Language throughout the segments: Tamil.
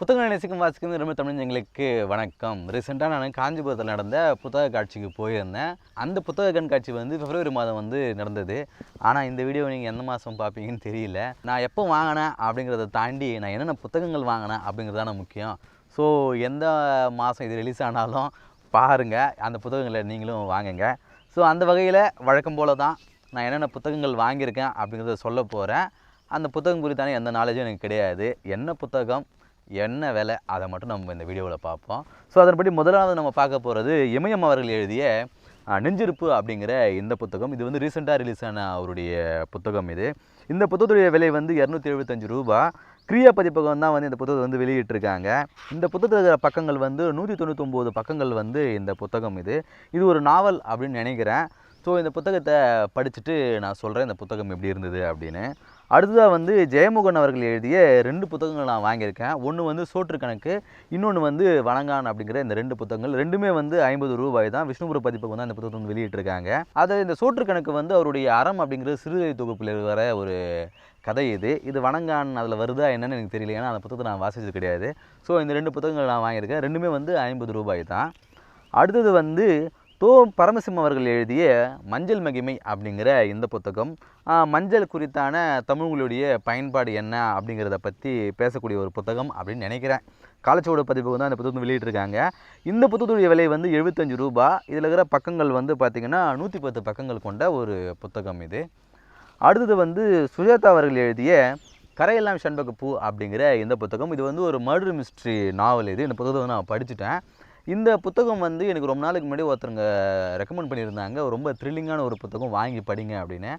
புத்தகம் நேசிக்கும் வாசிக்கும் ரொம்ப தமிழஞ்சங்களுக்கு வணக்கம். ரீசெண்டாக நான் காஞ்சிபுரத்தில் நடந்த புத்தக காட்சிக்கு போயிருந்தேன். அந்த புத்தக கண்காட்சி வந்து பிப்ரவரி மாதம் வந்து நடந்தது. ஆனால் இந்த வீடியோ நீங்கள் எந்த மாதம் பார்ப்பீங்கன்னு தெரியல. நான் எப்போ வாங்கினேன் அப்படிங்கிறத தாண்டி நான் என்னென்ன புத்தகங்கள் வாங்கினேன் அப்படிங்கிறது தானே முக்கியம். ஸோ எந்த மாதம் இது ரிலீஸ் ஆனாலும் பாருங்கள் அந்த புத்தகங்களை நீங்களும் வாங்குங்க. ஸோ அந்த வகையில் வழக்கம் போல தான் நான் என்னென்ன புத்தகங்கள் வாங்கியிருக்கேன் அப்படிங்கிறத சொல்ல போகிறேன் அந்த புத்தகம் குறித்தான எந்த நாலேஜும் எனக்கு கிடையாது. என்ன புத்தகம் என்ன விலை அதை மட்டும் நம்ம இந்த வீடியோவில் பார்ப்போம். ஸோ அதன்படி முதலாவது நம்ம பார்க்க போகிறது இமயம் அவர்கள் எழுதிய நெஞ்சிருப்பு அப்படிங்கிற இந்த புத்தகம். இது வந்து ரீசெண்டாக ரிலீஸ் ஆன அவருடைய புத்தகம் இது. இந்த புத்தகத்துடைய விலை வந்து இரநூத்தி எழுபத்தஞ்சு ரூபா. கிரியா பதிப்பகம் தான் வந்து இந்த புத்தகத்தை வந்து வெளியிட்டிருக்காங்க. இந்த புத்தகத்தில் இருக்கிற பக்கங்கள் வந்து நூற்றி தொண்ணூத்தொம்பது பக்கங்கள் வந்து இந்த புத்தகம் இது. இது ஒரு நாவல் அப்படின்னு நினைக்கிறேன். ஸோ இந்த புத்தகத்தை படிச்சுட்டு நான் சொல்கிறேன் இந்த புத்தகம் எப்படி இருந்தது அப்படின்னு. அடுத்ததாக வந்து ஜெயமோகன் அவர்கள் எழுதிய ரெண்டு புத்தகங்கள் நான் வாங்கியிருக்கேன். ஒன்று வந்து சோற்று கணக்கு இன்னொன்று வந்து வணங்கான் அப்படிங்கிற இந்த ரெண்டு புத்தகங்கள். ரெண்டுமே வந்து ஐம்பது ரூபாய் தான். விஷ்ணுபுர பதிப்பு வந்து அந்த புத்தகத்தை வந்து வெளியிட்டிருக்காங்க. அதை இந்த சோற்று கணக்கு வந்து அவருடைய அறம் அப்படிங்கிற சிறுகதை தொகுப்பில் வர ஒரு கதை இது. இது வணங்கான் அதில் வருதா என்னன்னு எனக்கு தெரியல. ஏன்னா அந்த புத்தகத்தை நான் வாசிச்சது கிடையாது. ஸோ இந்த ரெண்டு புத்தகங்கள் நான் வாங்கியிருக்கேன். ரெண்டுமே வந்து ஐம்பது ரூபாய் தான். அடுத்தது வந்து தோ பரமசிம்ம அவர்கள் எழுதிய மஞ்சள் மகிமை அப்படிங்கிற இந்த புத்தகம் மஞ்சள் குறித்தான தமிழ்களுடைய பயன்பாடு என்ன அப்படிங்கிறத பற்றி பேசக்கூடிய ஒரு புத்தகம் அப்படின்னு நினைக்கிறேன். காலச்சோட பதிப்பு தான் இந்த புத்தகத்தை வெளியிட்டிருக்காங்க. இந்த புத்தகத்துடைய விலை வந்து எழுபத்தஞ்சு ரூபா. இதில் இருக்கிற பக்கங்கள் வந்து பார்த்திங்கன்னா நூற்றி பத்து பக்கங்கள் கொண்ட ஒரு புத்தகம் இது. அடுத்தது வந்து சுஜாதா அவர்கள் எழுதிய கரையெல்லாம் செண்பகப்பூ அப்படிங்கிற இந்த புத்தகம். இது வந்து ஒரு மர்டர் மிஸ்ட்ரி நாவல் இது. இந்த புத்தகத்தை நான் படிச்சுட்டேன். இந்த புத்தகம் வந்து எனக்கு ரொம்ப நாளுக்கு முன்னாடி ஒருத்தருங்க ரெக்கமெண்ட் பண்ணியிருந்தாங்க. ரொம்ப த்ரில்லிங்கான ஒரு புத்தகம். வாங்கி படிங்க அப்படின்னு.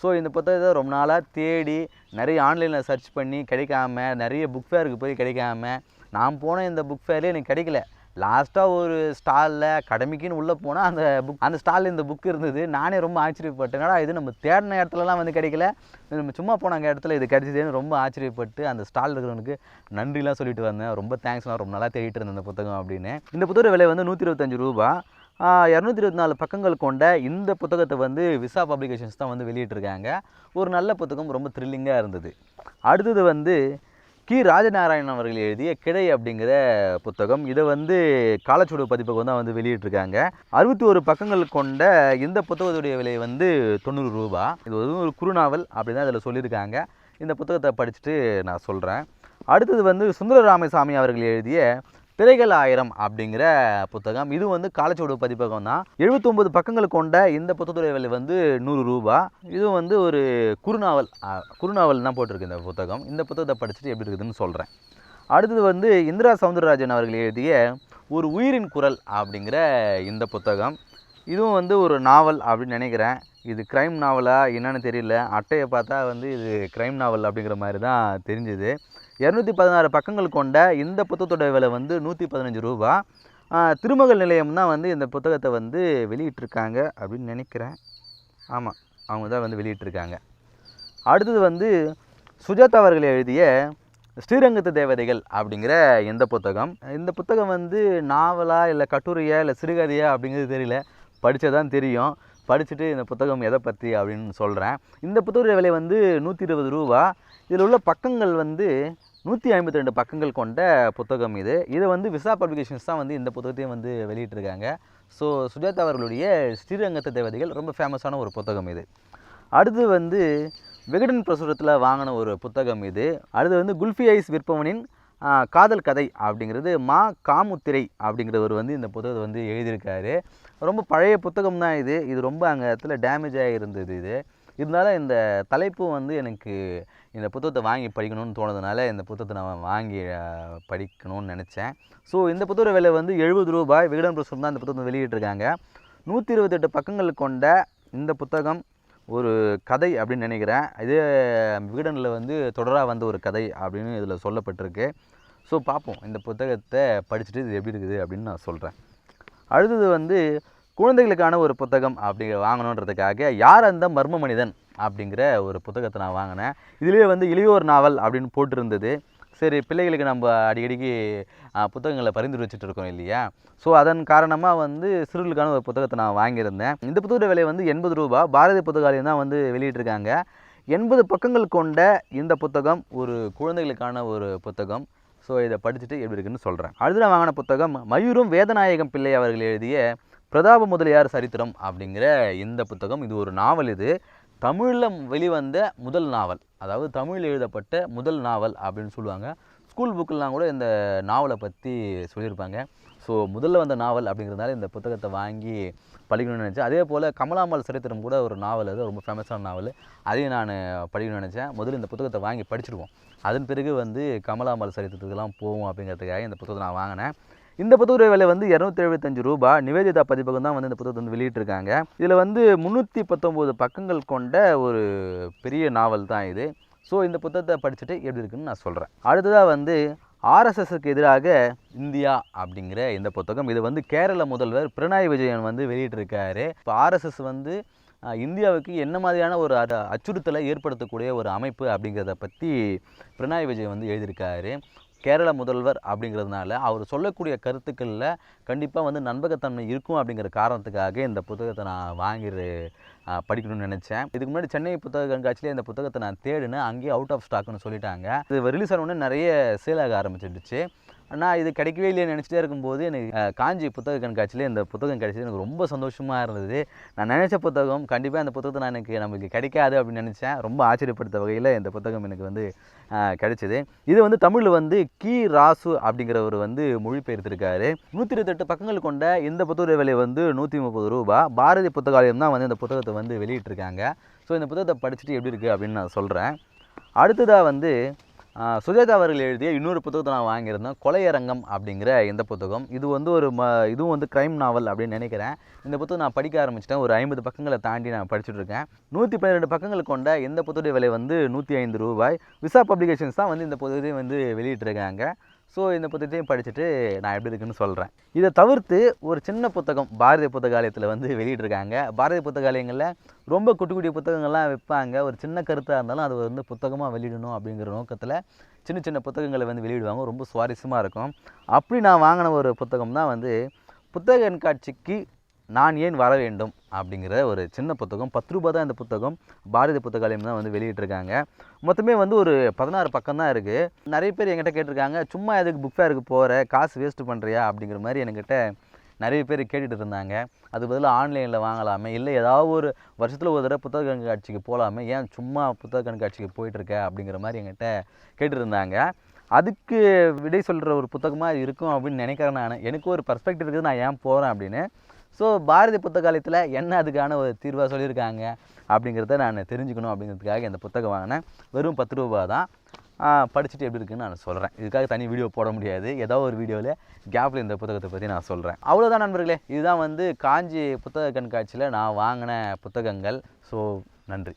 ஸோ இந்த புத்தகத்தை ரொம்ப நாளாக தேடி நிறைய ஆன்லைனில் சர்ச் பண்ணி கிடைக்காம நிறைய புக் ஃபேருக்கு போய் கிடைக்காம நான் போன இந்த புக் ஃபேர்லேயே எனக்கு கிடைக்கல. லாஸ்ட்டாக ஒரு ஸ்டாலில் கடமைக்குன்னு உள்ளே போனால் அந்த புக் அந்த ஸ்டாலில் இந்த புக் இருந்தது. நானே ரொம்ப ஆச்சரியப்பட்டேன். இது? நம்ம தேடின இடத்துலலாம் வந்து கிடைக்கல. இது நம்ம சும்மா போனாங்க இடத்துல இது கிடைச்சதுன்னு ரொம்ப ஆச்சரியப்பட்டு அந்த ஸ்டால் இருக்கிறவனுக்கு நன்றிலாம் சொல்லிட்டு வந்தேன். ரொம்ப தேங்க்ஸ்லாம் ரொம்ப நல்லா தேடிட்டு இருந்தேன் இந்த புத்தகம் அப்படின்னு. இந்த புத்தக விலை வந்து நூற்றி இருபத்தஞ்சு ரூபா. இரநூத்தி இருபத்தி நாலு பக்கங்கள் கொண்ட இந்த புத்தகத்தை வந்து விசா பப்ளிகேஷன்ஸ் தான் வந்து வெளியிட்டிருக்காங்க. ஒரு நல்ல புத்தகம் ரொம்ப த்ரில்லிங்காக இருந்தது. அடுத்தது வந்து கி. ராஜநாராயணன் அவர்கள் எழுதிய கிடை அப்படிங்கிற புத்தகம். இதை வந்து காலச்சுவடு பதிப்பகம் தான் வந்து வெளியிட்டிருக்காங்க. அறுபத்தி ஒரு பக்கங்கள் கொண்ட இந்த புத்தகத்துடைய விலை வந்து தொண்ணூறு ரூபா. இது வந்து ஒரு குறுநாவல் அப்படின்னு தான் இதில் சொல்லியிருக்காங்க. இந்த புத்தகத்தை படிச்சுட்டு நான் சொல்கிறேன் அடுத்தது வந்து சுந்தர ராமசாமி அவர்கள் எழுதிய திரைகள் ஆயிரம் அப்படிங்கிற புத்தகம். இது வந்து காலச்சுவடு பதிப்பகம் தான். எழுபத்தொம்பது பக்கங்கள் கொண்ட இந்த புத்தகத்துடைய விலை வந்து நூறு ரூபா. இது வந்து ஒரு குறுநாவல் குறுநாவல் தான் போட்டிருக்கு இந்த புத்தகம். இந்த புத்தகத்தை படிச்சுட்டு எப்படி இருக்குதுன்னு சொல்கிறேன் அடுத்தது வந்து இந்திரா சவுந்தரராஜன் அவர்கள் எழுதிய ஒரு உயிரின் குரல் அப்படிங்கிற இந்த புத்தகம். இதுவும் வந்து ஒரு நாவல் அப்படின்னு நினைக்கிறேன். இது க்ரைம் நாவலா என்னென்னு தெரியல. அட்டையை பார்த்தா வந்து இது க்ரைம் நாவல் அப்படிங்கிற மாதிரி தான் தெரிஞ்சுது. இரநூத்தி பதினாறு பக்கங்கள் கொண்ட இந்த புத்தகத்தோட விலை வந்து நூற்றி பதினஞ்சு ரூபா. திருமகள் நிலையம் தான் வந்து இந்த புத்தகத்தை வந்து வெளியிட்டிருக்காங்க அப்படின்னு நினைக்கிறேன். ஆமாம் அவங்க தான் வந்து வெளியிட்டிருக்காங்க. அடுத்தது வந்து சுஜாதா அவர்கள் எழுதிய ஸ்ரீரங்கத்து தேவதைகள் அப்படிங்கிற இந்த புத்தகம். இந்த புத்தகம் வந்து நாவலா இல்லை கட்டுரையா இல்லை சிறுகதையா அப்படிங்கிறது தெரியல. படித்ததான் தெரியும். படிச்சுட்டு இந்த புத்தகம் எதை பற்றி அப்படின்னு சொல்கிறேன் இந்த புத்தக விலை வந்து நூற்றி இருபது ரூபா. இதில் உள்ள பக்கங்கள் வந்து நூற்றி ஐம்பத்தி ரெண்டு பக்கங்கள் கொண்ட புத்தகம் இது. இதை வந்து விசா பப்ளிகேஷன்ஸ் தான் வந்து இந்த புத்தகத்தையும் வந்து வெளியிட்டிருக்காங்க. ஸோ சுஜாதா அவர்களுடைய ஸ்ரீரங்கத்து தேவதைகள் ரொம்ப ஃபேமஸான ஒரு புத்தகம் இது. அடுத்து வந்து விகடன் பிரசுரத்தில் வாங்கின ஒரு புத்தகம் இது. அடுத்து வந்து குல்ஃபி ஐஸ் விற்பவனின் காதல் கதை அப்படிங்கிறது மா காமுத்திரை அப்படிங்கிறவர் வந்து இந்த புத்தகத்தை வந்து எழுதியிருக்காரு. ரொம்ப பழைய புத்தகம் தான் இது. இது ரொம்ப அங்கே இடத்துல டேமேஜ் ஆகியிருந்தது இது. இருந்தாலும் இந்த தலைப்பு வந்து எனக்கு இந்த புத்தகத்தை வாங்கி படிக்கணும்னு தோணுதுனால இந்த புத்தகத்தை நான் வாங்கி படிக்கணும்னு நினச்சேன். ஸோ இந்த புத்தக விலை வந்து எழுபது ரூபாய். விகடன் பிரசுரம் தான் இந்த புத்தகத்தை வெளியிட்டிருக்காங்க. நூற்றி இருபத்தெட்டு பக்கங்கள் கொண்ட இந்த புத்தகம் ஒரு கதை அப்படின்னு நினைக்கிறேன். இது விகடனில் வந்து தொடராக வந்த ஒரு கதை அப்படின்னு இதில் சொல்லப்பட்டிருக்கு. ஸோ பார்ப்போம். இந்த புத்தகத்தை படிச்சுட்டு இது எப்படி இருக்குது அப்படின்னு நான் சொல்கிறேன் அடுத்தது வந்து குழந்தைகளுக்கான ஒரு புத்தகம் அப்படி வாங்கணுன்றதுக்காக யார் அந்த மர்ம மனிதன் அப்படிங்கிற ஒரு புத்தகத்தை நான் வாங்கினேன். இதுலேயே வந்து இளையோர் நாவல் அப்படின்னு போட்டிருந்தது. சரி பிள்ளைகளுக்கு நம்ம அடிக்கடிக்கு புத்தகங்களை பரிந்துரை வச்சுட்டு இருக்கோம் இல்லையா? ஸோ அதன் காரணமாக வந்து சிறுகளுக்கான ஒரு புத்தகத்தை நான் வாங்கியிருந்தேன். இந்த புத்தகத்தோட விலை வந்து எண்பது ரூபா. பாரதி புத்தகாலயம் தான் வந்து வெளியிட்டிருக்காங்க. எண்பது பக்கங்கள் கொண்ட இந்த புத்தகம் ஒரு குழந்தைகளுக்கான ஒரு புத்தகம். ஸோ இதை படிச்சுட்டு எப்படி இருக்குன்னு சொல்கிறேன் அடுத்து நான் வாங்கின புத்தகம் மயூரும் வேதநாயகம் பிள்ளை அவர்கள் எழுதிய பிரதாப முதலியார் சரித்திரம் அப்படிங்கிற இந்த புத்தகம். இது ஒரு நாவல் இது. தமிழில் வெளிவந்த முதல் நாவல். அதாவது தமிழில் எழுதப்பட்ட முதல் நாவல் அப்படின்னு சொல்லுவாங்க. ஸ்கூல் புக்கெல்லாம் கூட இந்த நாவலை பற்றி சொல்லியிருப்பாங்க. ஸோ முதல்ல வந்த நாவல் அப்படிங்கிறதுனால இந்த புத்தகத்தை வாங்கி படிக்கணும்னு நினச்சேன். அதே போல் கமலாம்பாள் சரித்திரம் கூட ஒரு நாவல் அது ரொம்ப ஃபேமஸான நாவல். அதையும் நான் படிக்கணும்னு நினச்சேன். முதல்ல இந்த புத்தகத்தை வாங்கி படிச்சிருவோம் அதன் பிறகு வந்து கமலாம்பாள் சரித்திரத்துக்கெல்லாம் போவோம் அப்படிங்கிறதுக்காக இந்த புத்தகத்தை நான் வாங்கினேன். இந்த புத்தக விலை வந்து இரநூத்தி எழுபத்தஞ்சு ரூபா. நிவேதிதா பதிப்பகம் தான் வந்து இந்த புத்தகத்தை வந்து வெளியிட்டிருக்காங்க. இதில் வந்து முந்நூற்றி பத்தொம்போது பக்கங்கள் கொண்ட ஒரு பெரிய நாவல் தான் இது. ஸோ இந்த புத்தகத்தை படிச்சுட்டு எப்படி இருக்குன்னு நான் சொல்கிறேன் அடுத்ததாக வந்து ஆர்எஸ்எஸ்க்கு எதிராக இந்தியா அப்படிங்கிற இந்த புத்தகம். இது வந்து கேரள முதல்வர் பினராயி விஜயன் வந்து வெளியிட்டிருக்காரு. இப்போ ஆர்எஸ்எஸ் வந்து இந்தியாவுக்கு என்ன மாதிரியான ஒரு அச்சுறுத்தலை ஏற்படுத்தக்கூடிய ஒரு அமைப்பு அப்படிங்கிறத பற்றி பினராயி விஜய் வந்து எழுதியிருக்காரு. கேரள முதல்வர் அப்படிங்கிறதுனால அவர் சொல்லக்கூடிய கருத்துக்களில் கண்டிப்பாக வந்து நண்பகத்தன்மை இருக்கும் அப்படிங்கிற காரணத்துக்காக இந்த புத்தகத்தை நான் வாங்கி படிக்கணும்னு நினச்சேன். இதுக்கு முன்னாடி சென்னை புத்தக கண்காட்சியிலே இந்த புத்தகத்தை நான் தேடினேன். அங்கேயே அவுட் ஆஃப் ஸ்டாக்னு சொல்லிட்டாங்க. இது ரிலீஸ் ஆன உடனே நிறைய சேல் ஆக ஆரம்பிச்சிடுச்சு. ஆனால் இது கிடைக்கவே இல்லைன்னு நினச்சிட்டே இருக்கும்போது எனக்கு காஞ்சி புத்தக கண்காட்சியில் இந்த புத்தகம் கிடைச்சது எனக்கு ரொம்ப சந்தோஷமாக இருந்தது. நான் நினச்ச புத்தகம் கண்டிப்பாக அந்த புத்தகத்தை நான் எனக்கு நமக்கு கிடைக்காது அப்படின்னு நினச்சேன். ரொம்ப ஆச்சரியப்படுத்த வகையில் இந்த புத்தகம் எனக்கு வந்து கிடைச்சிது கிடைச்சது. இது வந்து தமிழில் வந்து கி ராசு அப்படிங்கிறவர் வந்து மொழிபெயர்த்திருக்காரு. நூற்றி இருபத்தெட்டு பக்கங்கள் கொண்ட இந்த புத்தக விலை வந்து நூற்றி முப்பது ரூபா. பாரதி புத்தகாலயம் தான் வந்து இந்த புத்தகத்தை வந்து வெளியிட்டிருக்காங்க. ஸோ இந்த புத்தகத்தை படிச்சுட்டு எப்படி இருக்குது அப்படின்னு நான் சொல்கிறேன் அடுத்ததாக வந்து சுஜாதா அவர்கள் எழுதிய இன்னொரு புத்தகத்தை நான் வாங்கியிருந்தேன் கொலையரங்கம் அப்படிங்கிற இந்த புத்தகம். இது வந்து ஒரு ம இதுவும் வந்து க்ரைம் நாவல் அப்படின்னு நினைக்கிறேன். இந்த புத்தகம் நான் படிக்க ஆரம்பிச்சிட்டேன். ஒரு ஐம்பது பக்கங்களை தாண்டி நான் படிச்சுட்ருக்கேன். நூற்றி பன்னிரெண்டு பக்கங்கள் கொண்ட இந்த புத்தகத்துடைய விலை வந்து நூற்றி ஐந்து ரூபாய். விசா பப்ளிகேஷன்ஸ் தான் வந்து இந்த புத்தகத்தையும் வந்து வெளியிட்டிருக்காங்க. ஸோ இந்த புத்தகத்தையும் படிச்சுட்டு நான் எப்படி இருக்குன்னு சொல்கிறேன் இதை தவிர்த்து ஒரு சின்ன புத்தகம் பாரதிய புத்தகாலயத்தில் வந்து வெளியிட்ருக்காங்க பாரதிய புத்தகாலயங்களில் ரொம்ப குட்டி குட்டி புத்தகங்கள்லாம் வைப்பாங்க. ஒரு சின்ன கருத்தாக இருந்தாலும் அது வந்து புத்தகமாக வெளியிடணும் அப்படிங்கிற நோக்கத்தில் சின்ன சின்ன புத்தகங்களை வந்து வெளியிடுவாங்க. ரொம்ப சுவாரஸ்யமாக இருக்கும். அப்படி நான் வாங்கின ஒரு புத்தகம் தான் வந்து புத்தக கண்காட்சிக்கு நான் ஏன் வர வேண்டும்? அப்படிங்கிற ஒரு சின்ன புத்தகம் பத்து ரூபாய் தான் இந்த புத்தகம். பாரதி புத்தகாலயம் தான் வந்து வெளியிட்டிருக்காங்க. மொத்தமே வந்து ஒரு பதினாறு பக்கம் தான் இருக்குது நிறைய பேர் என்கிட்ட கேட்டிருக்காங்க சும்மா எதுக்கு புக் ஃபேருக்கு போகிற காசு வேஸ்ட் பண்ணுறியா அப்படிங்கிற மாதிரி என்கிட்ட நிறைய பேர் கேட்டுட்டு இருந்தாங்க. அது பதிலாக ஆன்லைனில் வாங்கலாமே இல்லை ஏதாவது ஒரு வருஷத்தில் ஒரு தடவை புத்தக கண்காட்சிக்கு போகலாமே ஏன் சும்மா புத்தக கண்காட்சிக்கு போயிட்டுருக்க? அப்படிங்கிற மாதிரி என்கிட்ட கேட்டுருந்தாங்க அதுக்கு விடை சொல்கிற ஒரு புத்தகமாக இருக்கும் அப்படின்னு நினைக்கிறேன் நான். எனக்கு ஒரு பர்ஸ்பெக்டிவ் இருக்குது நான் ஏன் போகிறேன் அப்படின்னு. ஸோ பாரதி புத்தகாலயத்தில் என்ன அதுக்கான ஒரு தீர்வாக சொல்லியிருக்காங்க அப்படிங்கிறத நான் தெரிஞ்சுக்கணும் அப்படிங்கிறதுக்காக இந்த புத்தகம் வாங்கினேன். வெறும் பத்து ரூபா தான். படிச்சுட்டு எப்படி இருக்குன்னு நான் சொல்கிறேன் இதுக்காக தனி வீடியோ போட முடியாது. ஏதோ ஒரு வீடியோவில் கேப்பில் இந்த புத்தகத்தை பற்றி நான் சொல்கிறேன் அவ்வளோதான் நண்பர்களே. இதுதான் வந்து காஞ்சி புத்தக கண்காட்சியில் நான் வாங்கின புத்தகங்கள். ஸோ நன்றி.